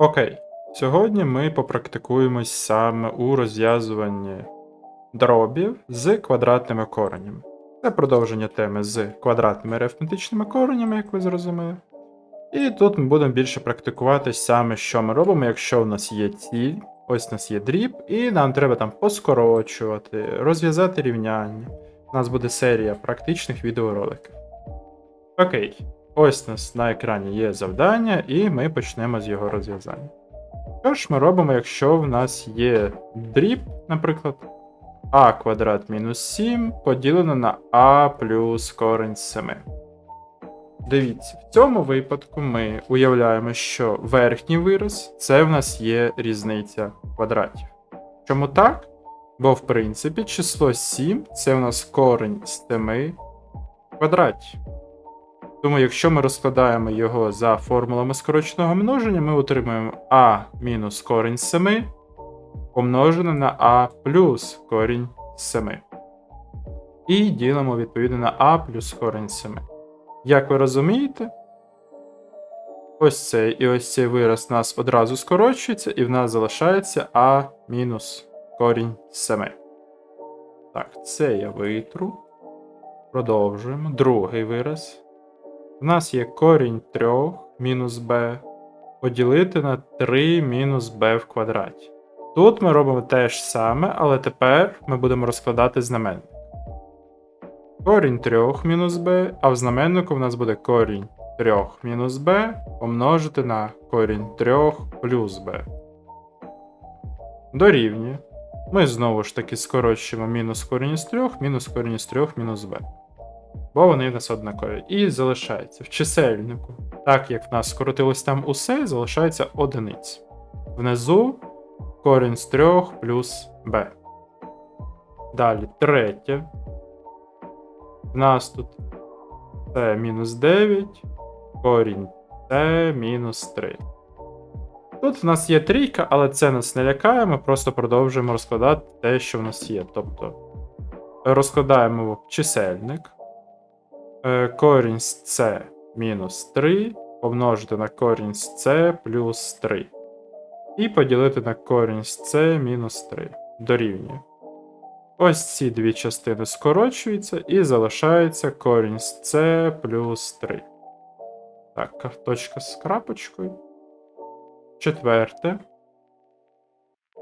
Окей, сьогодні ми попрактикуємось саме у розв'язуванні дробів з квадратними коренями. Це продовження теми з квадратними арифметичними коренями, як ви зрозуміли. І тут ми будемо більше практикуватись саме, що ми робимо, якщо в нас є ціль, ось у нас є дріб, і нам треба там поскорочувати, розв'язати рівняння. У нас буде серія практичних відеороликів. Окей, ось нас на екрані є завдання, і ми почнемо з його розв'язання. Що ж ми робимо, якщо в нас є дріб, наприклад, а квадрат мінус 7 поділено на а плюс корень з 7. Дивіться, в цьому випадку ми уявляємо, що верхній вираз це в нас є різниця квадратів. Чому так? Бо, в принципі, число 7 це в нас корень з 7 квадратів. Тому, якщо ми розкладаємо його за формулами скороченого множення, ми отримуємо а мінус корінь 7 помножене на а плюс корінь 7. І ділимо відповідно на а плюс корінь 7. Як ви розумієте, ось цей і ось цей вираз у нас одразу скорочується, і в нас залишається а мінус корінь 7. Так, це я витру. Продовжуємо. Другий вираз. У нас є корінь 3 мінус b поділити на 3 мінус b в квадраті. Тут ми робимо те ж саме, але тепер ми будемо розкладати знаменник. Корінь 3 мінус b, а в знаменнику в нас буде корінь 3 мінус b помножити на корінь 3 плюс b. Дорівнює. Ми знову ж таки скорочуємо мінус корінь з 3, мінус корінь з 3 мінус b. Бо вони в нас однакові. І залишається в чисельнику. Так як в нас скоротилось там усе, залишається одиниць. Внизу корінь з 3 плюс b. Далі третє. В нас тут це мінус 9, корінь це мінус 3. Тут в нас є трійка, але це нас не лякає, ми просто продовжуємо розкладати те, що в нас є. Тобто розкладаємо чисельник. Е, Корінь з це мінус 3 помножити на корінь з це плюс 3. І поділити на корінь з це мінус 3. Дорівнює. Ось ці дві частини скорочуються і залишається корінь з це плюс 3. Так, точка з крапочкою. Четверте.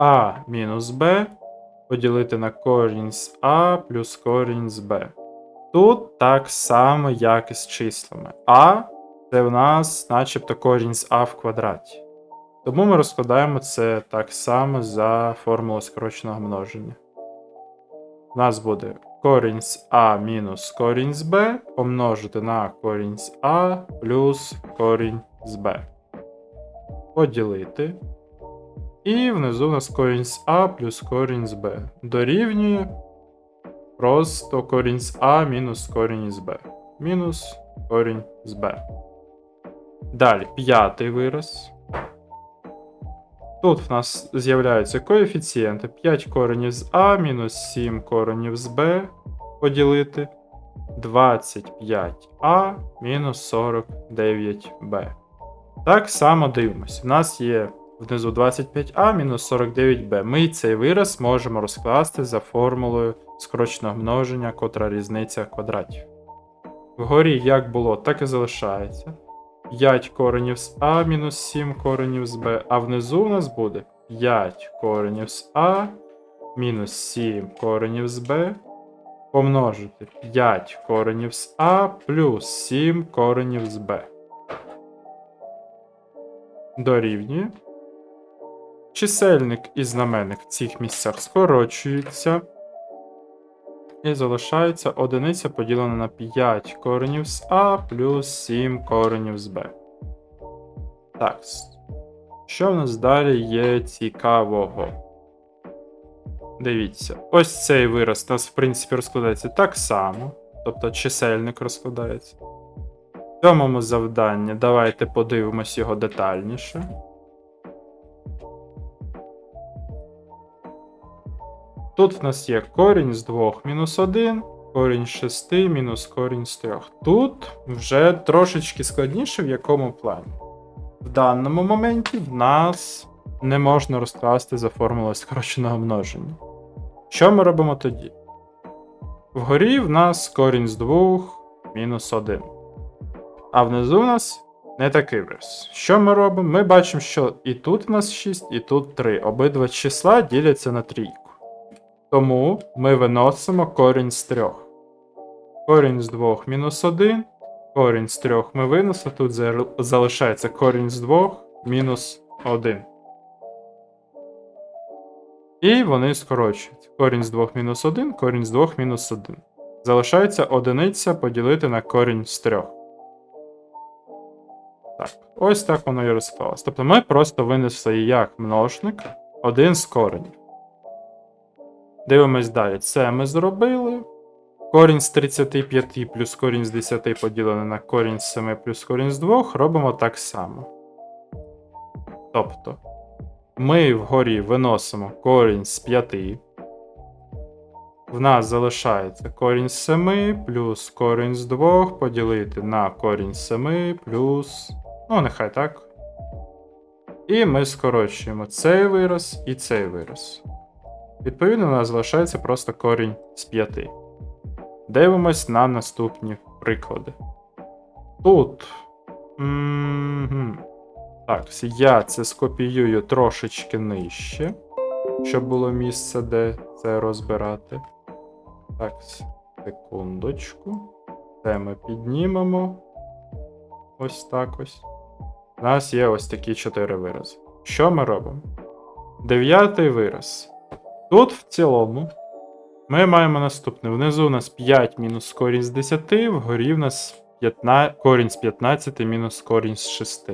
А мінус Б поділити на корінь з А плюс корінь з Б. Тут так само, як і з числами. А це в нас начебто корінь з А в квадраті. Тому ми розкладаємо це так само за формулою скороченого множення. У нас буде корінь з А мінус корінь з Б помножити на корінь з А плюс корінь з Б. Поділити. І внизу у нас корінь з А плюс корінь з Б. Дорівнює просто корінь з А мінус корінь з Б. Мінус корінь з Б. Далі п'ятий вираз. Тут в нас з'являються коефіцієнти 5 коренів з А мінус 7 коренів з Б поділити 25А мінус 49Б. Так само дивимось. У нас є внизу 25А мінус 49Б. Ми цей вираз можемо розкласти за формулою скороченого множення, котра різниця квадратів. Вгорі як було, так і залишається. 5 коренів з А мінус 7 коренів з Б, а внизу у нас буде 5 коренів з А мінус 7 коренів з Б помножити 5 коренів з А плюс 7 коренів з Б. Дорівнює. Чисельник і знаменник в цих місцях скорочуються. І залишається одиниця поділена на 5 коренів з А плюс 7 коренів з Б. Так. Що в нас далі є цікавого? Дивіться, ось цей вираз у нас, в принципі, розкладається так само. Тобто чисельник розкладається. В цьому завданні давайте подивимось його детальніше. Тут в нас є корінь з 2 мінус 1, корінь з 6 мінус корінь з 3. Тут вже трошечки складніше в якому плані. В даному моменті в нас не можна розкласти за формулою скороченого множення. Що ми робимо тоді? Вгорі в нас корінь з 2 мінус 1. А внизу в нас не такий вираз. Що ми робимо? Ми бачимо, що і тут в нас 6, і тут 3. Обидва числа діляться на трійку. Тому ми виносимо корінь з 3. Корінь з 2 мінус 1. Корінь з 3 ми винесли. Тут залишається корінь з 2 мінус 1. І вони скорочуються. Корінь з 2 мінус 1, корінь з 2 мінус 1. Залишається одиниця поділити на корінь з 3. Так, ось так воно і розклалось. Тобто ми просто винесли як множник один з коренів. Дивимось далі. Це ми зробили. Корінь з 35 плюс корінь з 10 поділений на корінь з 7 плюс корінь з 2 робимо так само. Тобто, ми вгорі виносимо корінь з 5. В нас залишається корінь з 7 плюс корінь з 2 поділити на корінь з 7 плюс. Ну, нехай так. І ми скорочуємо цей вираз і цей вираз. Відповідно, у нас залишається просто корінь з 5. Дивимось на наступні приклади. Тут. Мгм. Так, я це скопіюю трошечки нижче, щоб було місце, де це розбирати. Так, секундочку. Це ми піднімемо. Ось так ось. У нас є ось такі чотири вирази. Що ми робимо? Дев'ятий вираз. Тут в цілому ми маємо наступне. Внизу у нас 5 мінус корінь з 10, вгорі в нас 15, корінь з 15 мінус корінь з 6.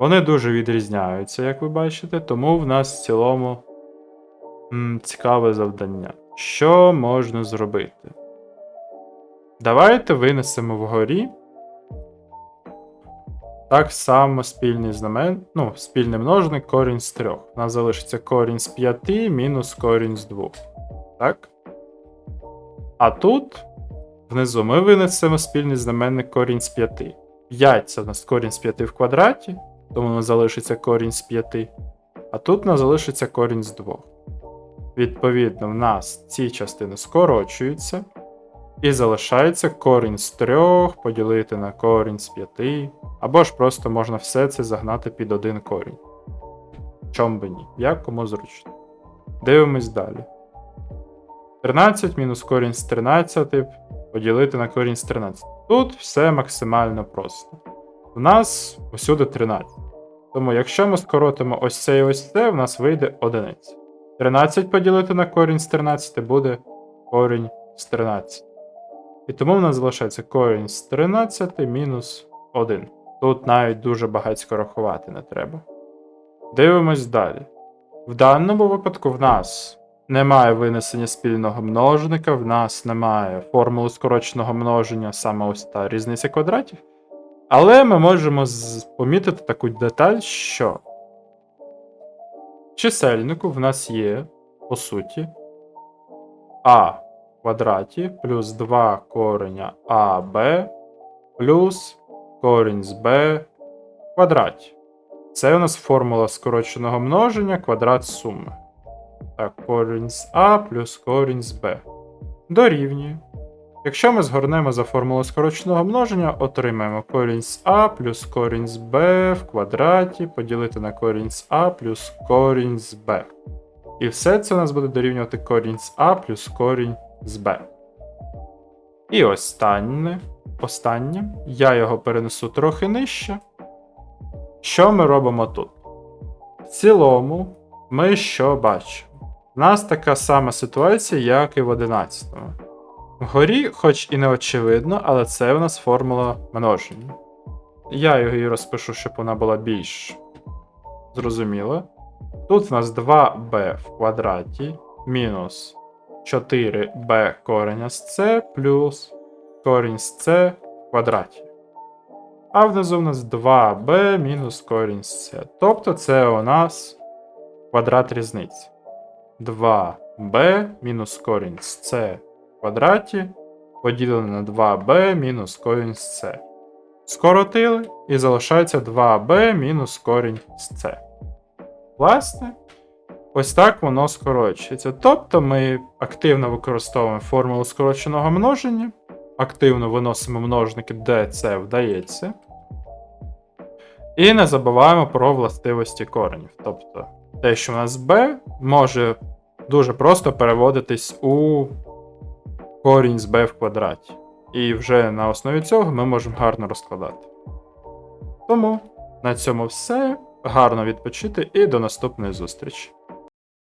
Вони дуже відрізняються, як ви бачите, тому в нас в цілому м, цікаве завдання. Що можна зробити? Давайте винесемо вгорі. Так само спільний знамен, ну, спільний множник корінь з 3. У нас залишиться корінь з 5 мінус корінь з 2. Так? А тут внизу ми винесемо спільний знаменник корінь з 5. 5 це у нас корінь з 5 в квадраті, тому у нас залишиться корінь з 5. А тут у нас залишиться корінь з 2. Відповідно, в нас ці частини скорочуються. І залишається корінь з 3 поділити на корінь з 5. Або ж просто можна все це загнати під один корінь. Чом би ні, як кому зручно. Дивимось далі. 13 мінус корінь з 13 поділити на корінь з 13. Тут все максимально просто. У нас усюди 13. Тому якщо ми скоротимо ось це і ось це, в нас вийде одиниця. 13 поділити на корінь з 13 буде корінь з 13. І тому в нас залишається корінь з 13 мінус 1. Тут навіть дуже багатько рахувати не треба. Дивимось далі. В даному випадку в нас немає винесення спільного множника, в нас немає формули скороченого множення, саме ось та різниця квадратів. Але ми можемо помітити таку деталь, що чисельнику в нас є, по суті, а в квадраті плюс 2 кореня АБ плюс корінь з b в квадраті. Це у нас формула скороченого множення квадрат суми. Так, корінь з А плюс корінь з Б. Дорівнює. Якщо ми згорнемо за формулою скороченого множення, отримаємо корінь з А плюс корінь з Б в квадраті поділити на корінь з А плюс корінь з Б. І все це у нас буде дорівнювати корінь з А плюс корінь з Б. І останнє, останнє, я його перенесу трохи нижче. Що ми робимо тут? В цілому, ми що бачимо? У нас така сама ситуація, як і в 11. Вгорі, хоч і не очевидно, але це у нас формула множення. Я її розпишу, щоб вона була більш зрозуміла. Тут в нас 2b в квадраті мінус 4b кореня з c плюс корінь з c в квадраті. А внизу в нас 2b мінус корінь з c. Тобто це у нас квадрат різниці. 2b мінус корінь з c в квадраті поділено на 2b мінус корінь з c. скоротили, і залишається 2b мінус корінь з c. Власне, ось так воно скорочується. Тобто ми активно використовуємо формулу скороченого множення, активно виносимо множники, де це вдається. І не забуваємо про властивості коренів. Тобто, те, що у нас b, може дуже просто переводитись у корінь з b в квадраті. І вже на основі цього ми можемо гарно розкладати. Тому на цьому все. Гарно відпочити і до наступної зустрічі.